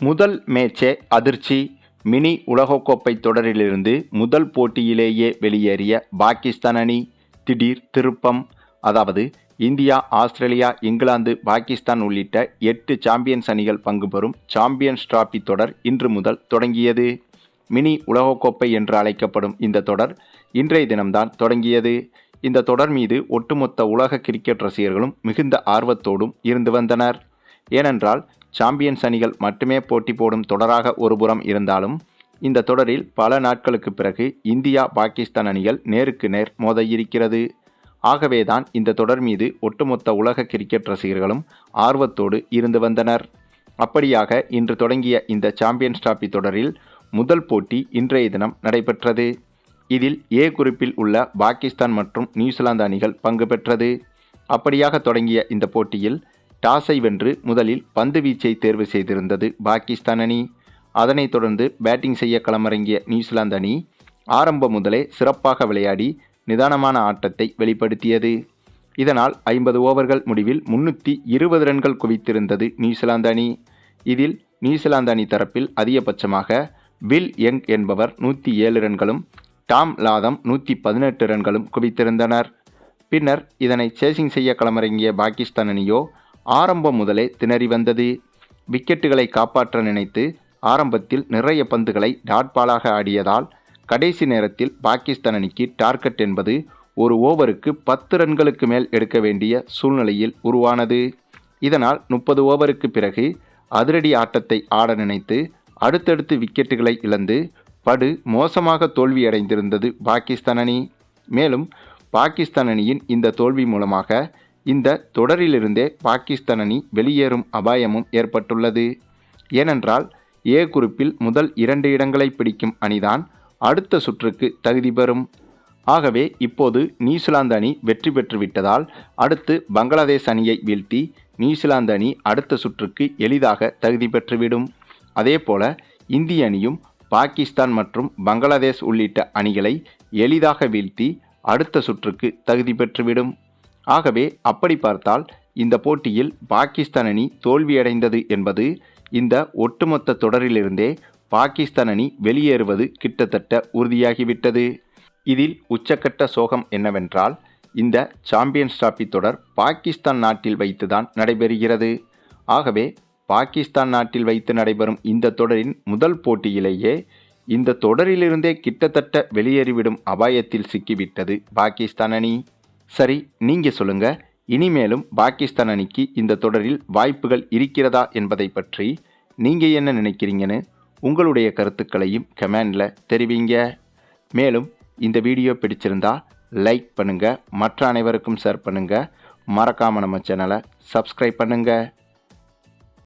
முதல் மேட்சே அதிர்ச்சி. மினி உலகக்கோப்பை தொடரிலிருந்து முதல் போட்டியிலேயே வெளியேறிய பாகிஸ்தான் அணி திடீர் திருப்பம். அதாவது இந்தியா ஆஸ்திரேலியா இங்கிலாந்து பாகிஸ்தான் உள்ளிட்ட எட்டு சாம்பியன்ஸ் அணிகள் பங்கு பெறும் சாம்பியன்ஸ் டிராபி தொடர் இன்று முதல் தொடங்கியது. மினி உலகக்கோப்பை என்று அழைக்கப்படும் இந்த தொடர் இன்றைய தினம்தான் தொடங்கியது. இந்த தொடர் மீது ஒட்டுமொத்த உலக கிரிக்கெட் ரசிகர்களும் மிகுந்த ஆர்வத்தோடும் இருந்து வந்தனர். ஏனென்றால் சாம்பியன்ஸ் அணிகள் மட்டுமே போட்டி போடும் தொடராக ஒருபுறம் இருந்தாலும் இந்த தொடரில் பல நாட்களுக்கு பிறகு இந்தியா பாகிஸ்தான் அணிகள் நேருக்கு நேர் மோத இருக்கிறது ஆகவேதான் இந்த தொடர் மீது ஒட்டுமொத்த உலக கிரிக்கெட் ரசிகர்களும் ஆர்வத்தோடு இருந்து வந்தனர். அப்படியாக இன்று தொடங்கிய இந்த சாம்பியன்ஸ் டிராபி தொடரில் முதல் போட்டி இன்றைய தினம் நடைபெற்றது. இதில் ஏ குறிப்பில் உள்ள பாகிஸ்தான் மற்றும் நியூசிலாந்து அணிகள் பங்கு பெற்றது. அப்படியாக தொடங்கிய இந்த போட்டியில் டாஸை வென்று முதலில் பந்து வீச்சை தேர்வு செய்திருந்தது பாகிஸ்தான் அணி. அதனைத் தொடர்ந்து பேட்டிங் செய்ய களமிறங்கிய நியூசிலாந்து அணி ஆரம்பம் முதலே சிறப்பாக விளையாடி நிதானமான ஆட்டத்தை வெளிப்படுத்தியது. இதனால் ஐம்பது ஓவர்கள் முடிவில் முன்னூற்றி இருபது ரன்கள் குவித்திருந்தது நியூசிலாந்து அணி. இதில் நியூசிலாந்து அணி தரப்பில் அதிகபட்சமாக வில் யங் என்பவர் நூற்றி ஏழு ரன்களும் டாம் லாதம் நூற்றி பதினெட்டு ரன்களும் குவித்திருந்தனர். பின்னர் இதனை சேசிங் செய்ய களமிறங்கிய பாகிஸ்தான் அணியோ ஆரம்பம் முதலே திணறி வந்தது. விக்கெட்டுகளை காப்பாற்ற நினைத்து ஆரம்பத்தில் நிறைய பந்துகளை டாட்பாலாக ஆடியதால் கடைசி நேரத்தில் பாகிஸ்தான் அணிக்கு டார்கெட் என்பது ஒரு ஓவருக்கு பத்து ரன்களுக்கு மேல் எடுக்க வேண்டிய சூழ்நிலையில் உருவானது. இதனால் முப்பது ஓவருக்கு பிறகு அதிரடி ஆட்டத்தை ஆட நினைத்து அடுத்தடுத்து விக்கெட்டுகளை இழந்து படு மோசமாக தோல்வியடைந்திருந்தது பாகிஸ்தான் அணி மேலும் பாகிஸ்தான் அணியின் இந்த தோல்வி மூலமாக இந்த தொடரிலிருந்தே பாகிஸ்தான் அணி வெளியேறும் அபாயமும் ஏற்பட்டுள்ளது. ஏனென்றால் ஏ குரூப்பில் முதல் இரண்டு இடங்களை பிடிக்கும் அணிதான் அடுத்த சுற்றுக்கு தகுதி பெறும். ஆகவே இப்போது நியூசிலாந்து அணி வெற்றி பெற்றுவிட்டதால் அடுத்து பங்களாதேஷ் அணியை வீழ்த்தி நியூசிலாந்து அணி அடுத்த சுற்றுக்கு எளிதாக தகுதி பெற்றுவிடும். அதேபோல இந்திய அணியும் பாகிஸ்தான் மற்றும் பங்களாதேஷ் உள்ளிட்ட அணிகளை எளிதாக வீழ்த்தி அடுத்த சுற்றுக்கு தகுதி பெற்றுவிடும். ஆகவே அப்படி பார்த்தால் இந்த போட்டியில் பாகிஸ்தான் அணி தோல்வியடைந்தது என்பது இந்த ஒட்டுமொத்த தொடரிலிருந்தே பாகிஸ்தான் அணி வெளியேறுவது கிட்டத்தட்ட உறுதியாகிவிட்டது. இதில் உச்சக்கட்ட சோகம் என்னவென்றால் இந்த சாம்பியன்ஸ் டிராபி தொடர் பாகிஸ்தான் நாட்டில் வைத்துதான் நடைபெறுகிறது. ஆகவே பாகிஸ்தான் நாட்டில் வைத்து நடைபெறும் இந்த தொடரின் முதல் போட்டியிலேயே இந்த தொடரிலிருந்தே கிட்டத்தட்ட வெளியேறிவிடும் அபாயத்தில் சிக்கிவிட்டது பாகிஸ்தான் அணி. சரி நீங்க சொல்லுங்க. இனிமேலும் பாகிஸ்தான் அணிக்கு இந்த தொடரில் வாய்ப்புகள் இருக்கிறதா என்பதை பற்றி நீங்கள் என்ன நினைக்கிறீங்கன்னு உங்களுடைய கருத்துக்களையும் கமெண்டில் தெரிவிங்க. மேலும் இந்த வீடியோ பிடிச்சிருந்தா லைக் பண்ணுங்கள் மற்ற அனைவருக்கும் ஷேர் பண்ணுங்கள் மறக்காமல் நம்ம சேனலை சப்ஸ்கிரைப் பண்ணுங்கள்